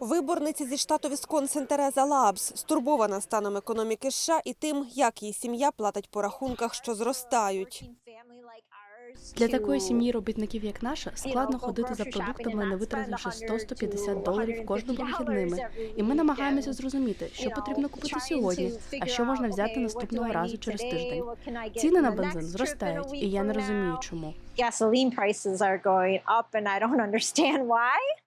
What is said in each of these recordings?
Виборниця зі штату Вісконсин Тереза Лабс стурбована станом економіки США і тим, як її сім'я платить по рахунках, що зростають. Для такої сім'ї робітників, як наша, складно ходити за продуктами, не витративши 100-150 доларів кожними вихідними. І ми намагаємося зрозуміти, що потрібно купити сьогодні, а що можна взяти наступного разу через тиждень. Ціни на бензин зростають, і я не розумію, чому.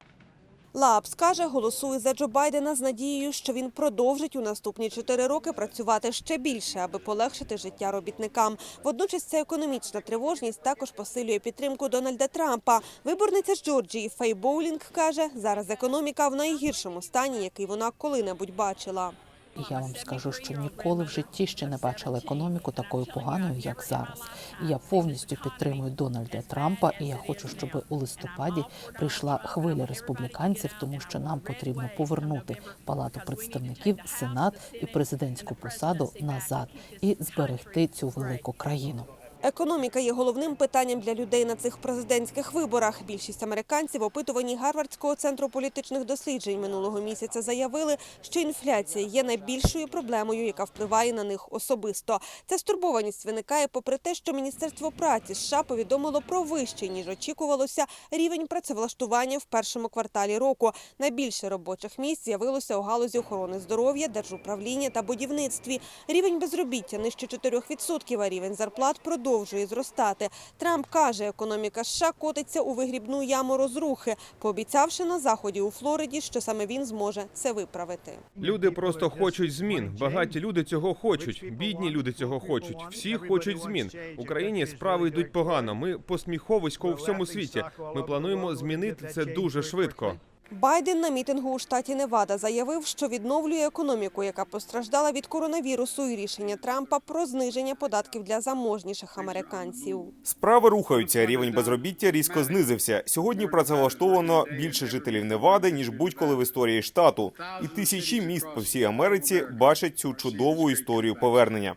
Лабс каже, голосує за Джо Байдена з надією, що він продовжить у наступні чотири роки працювати ще більше, аби полегшити життя робітникам. Водночас ця економічна тривожність також посилює підтримку Дональда Трампа. Виборниця з Джорджії Фей Боулінг каже, зараз економіка в найгіршому стані, який вона коли-небудь бачила. І я вам скажу, що ніколи в житті ще не бачила економіку такою поганою, як зараз. І я повністю підтримую Дональда Трампа, і я хочу, щоб у листопаді прийшла хвиля республіканців, тому що нам потрібно повернути палату представників, сенат і президентську посаду назад і зберегти цю велику країну. Економіка є головним питанням для людей на цих президентських виборах. Більшість американців, опитувані Гарвардського центру політичних досліджень минулого місяця, заявили, що інфляція є найбільшою проблемою, яка впливає на них особисто. Ця стурбованість виникає попри те, що Міністерство праці США повідомило про вищий ніж очікувалося рівень працевлаштування в першому кварталі року. Найбільше робочих місць з'явилося у галузі охорони здоров'я, держуправління та будівництві. Рівень безробіття нижче 4%, а рівень зарплат продовжує зростати. Трамп каже, економіка США котиться у вигрібну яму розрухи, пообіцявши на заході у Флориді, що саме він зможе це виправити. Люди просто хочуть змін. Багаті люди цього хочуть. Бідні люди цього хочуть. Всі хочуть змін. Україні справи йдуть погано. Ми посміховисько у всьому світі. Ми плануємо змінити це дуже швидко. Байден на мітингу у штаті Невада заявив, що відновлює економіку, яка постраждала від коронавірусу, і рішення Трампа про зниження податків для заможніших американців. Справи рухаються. Рівень безробіття різко знизився. Сьогодні працевлаштовано більше жителів Невади ніж будь-коли в історії штату. І тисячі міст по всій Америці бачать цю чудову історію повернення.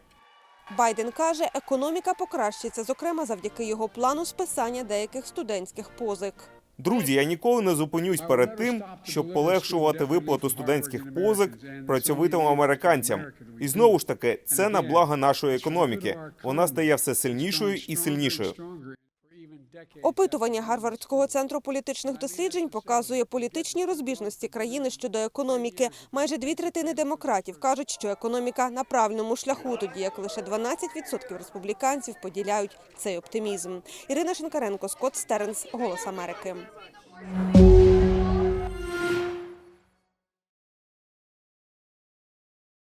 Байден каже, економіка покращиться, зокрема завдяки його плану списання деяких студентських позик. Друзі, я ніколи не зупинюсь перед тим, щоб полегшувати виплату студентських позик працьовитим американцям. І знову ж таки, це на благо нашої економіки. Вона стає все сильнішою і сильнішою. Опитування Гарвардського центру політичних досліджень показує політичні розбіжності країни щодо економіки. Майже дві третини демократів кажуть, що економіка на правильному шляху, тоді як лише 12% республіканців поділяють цей оптимізм. Ірина Шинкаренко, Скотт Стернс, Голос Америки.